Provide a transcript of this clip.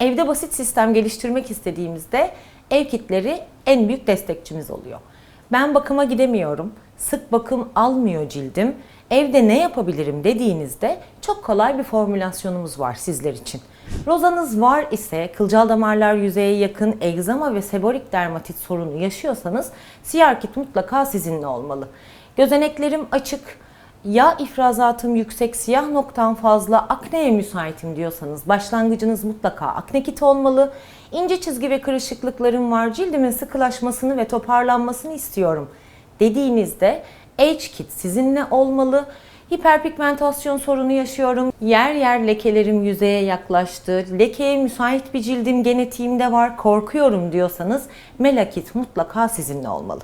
Evde basit sistem geliştirmek istediğimizde ev kitleri en büyük destekçimiz oluyor. Ben bakıma gidemiyorum, sık bakım almıyor cildim, evde ne yapabilirim dediğinizde çok kolay bir formülasyonumuz var sizler için. Rozanız var ise kılcal damarlar yüzeye yakın egzama ve seborik dermatit sorunu yaşıyorsanız siyar kit mutlaka sizinle olmalı. Gözeneklerim açık, yağ ifrazatım yüksek, siyah noktam fazla, akneye müsaitim diyorsanız başlangıcınız mutlaka akne kiti olmalı. İnce çizgi ve kırışıklıklarım var, cildimin sıkılaşmasını ve toparlanmasını istiyorum dediğinizde H-Kit sizinle olmalı. Hiperpigmentasyon sorunu yaşıyorum. Yer yer lekelerim yüzeye yaklaştı. Lekeye müsait bir cildim genetiğimde var. Korkuyorum diyorsanız Melakit mutlaka sizinle olmalı.